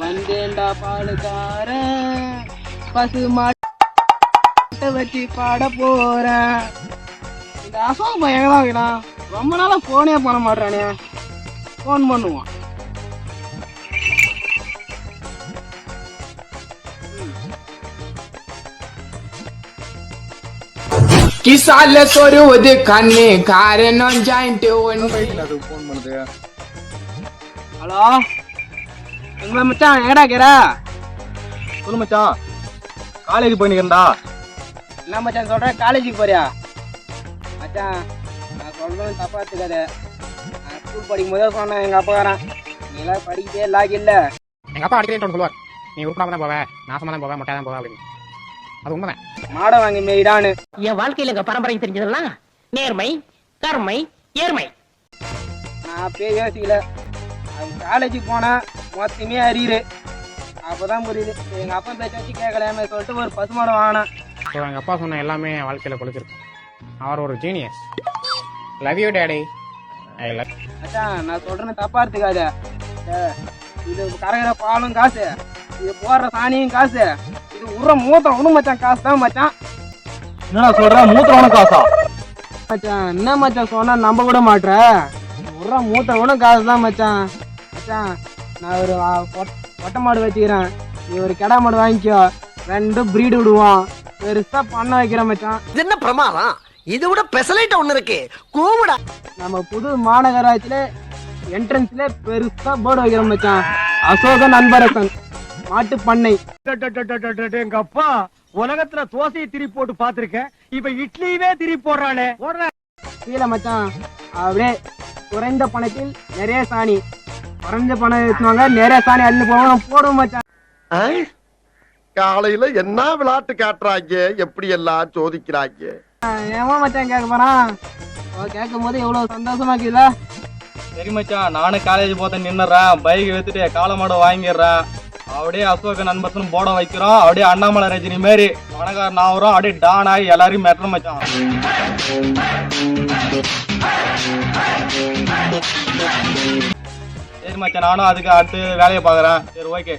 வந்தேன்டா பாலுக்கார. பசு மாட்டை வச்சு பாட போறேன் இந்த அசோக் பையன் வைக்கலாம் ரொம்ப நாளா போனே பண்ண மாட்டானே ஃபோன் பண்ணுவான். கிசால சொருவது கண்ணு காரணம் ஜாயிண்ட் ஒன்று. அது ஃபோன் பண்ணுது? ஹலோ? உங்களை மச்சான் எங்கடா கேரா சொல்லு மச்சான் காலேஜ் போயிருந்தா என்ன மச்சான் சொல்றேன் காலேஜுக்கு போறியா? மச்சான் நான் சொல்றேன் தப்பா எடுத்துக்காத. நான் ஸ்கூல் படிக்கும் போதே சொன்னேன் எங்க அப்பாக்காரன். நீ எல்லாம் படிக்கவே லாக் இல்ல. எங்க அப்பா அடிக்கடி ஒன்று சொல்லுவார். நீ உருப்படாம தான் போவேன் நாசமா தான் போவேன் மொட்டையா தான் போவேன் அப்படின்னு. அது உண்மைதான். மாடை வாங்கி மேய்டான்னு. என் வாழ்க்கையில எங்க பரம்பரை தெரிஞ்சதெல்லாம் நேர்மை கருமை ஏர்மை நான் அப்பயே யோசிக்கல. அவன் காலேஜுக்கு போனா மொத்தமே அறியுது. அப்பதான் புரியுது. எங்க அப்பா பேச்ச வச்சு கேட்கலாமே சொல்லிட்டு ஒரு பசுமாடை வாங்கினேன். ஸோ எங்கள் அப்பா சொன்ன எல்லாமே என் வாழ்க்கையில் கொலைச்சிருக்கு அவர் ஒரு genius love you daddy I love மச்சான் நான் சொல்றேன்னு தப்பா எடுத்துக்காத. ஏ, இது கரைகிற பாலும் காசு. இது போடுற சாணியும் காசு. இது உர மூத்திரம் ஒண்ணு மச்சான் காசு தான் மச்சான். என்னடா சொல்ற? மூத்திரவன காசா? மச்சான் என்ன மச்சான் சொன்னா நம்ப கூட மாட்ற? உர மூத்திரம் ஒன்றும் காசு தான் மச்சான். மச்சான் நான் ஒரு பொட்டை மாடு வச்சுக்கிறேன். நீ ஒரு கிடா மாடு வாங்கிக்கோ. ரெண்டும் பிரீடு விடுவோம். பெருசா பண்ண வைக்கிறேன் மச்சான். இது என்ன பிரமாதம்? இது விட பெசலைட் ஒண்ணு இருக்கு. கூவுடா. நம்ம புது மாநகராட்சியில என்ட்ரன்ஸ்ல பெருசா போர்டு வைக்கிறோம் மச்சான். அசோக நண்பரசன். மாட்டு பண்ணை. எங்க அப்பா உலகத்துல தோசையை திரி போட்டு பாத்திருக்கேன் இப்ப இட்லியவே திரி போடுறானே. கீழே மச்சான். அப்படியே குறைந்த பணத்தில் நிறைய சாணி. குறைஞ்ச பணம் எடுத்துவாங்க நிறைய சாணி அள்ளி போவோம் போடுவோம் மச்சான். காலையில என்ன விளையாட்டு காட்டுறாங்க? எப்படி எல்லாம் சோதிக்கிறாங்க? ஏமா மச்சான் கேட்க போறான்? அவன் கேட்கும் போது எவ்வளவு சந்தோஷமா இருக்குல்ல? சரி மச்சான் நானும் காலேஜ் போத்த நின்னுறேன் பைக் எடுத்துட்டு காலமாட வாங்கிடுறேன். அப்படியே அசோக நண்பர்னு போட வைக்கிறோம். அப்படியே அண்ணாமலை ரஜினி மாரி நான் வரும் அப்படியே டான் ஆகி எல்லாரையும் மெட்டணும் மச்சான். சரி மச்சான்? நானும் அதுக்கு அடுத்து வேலையை பார்க்குறேன். சரி ஓகே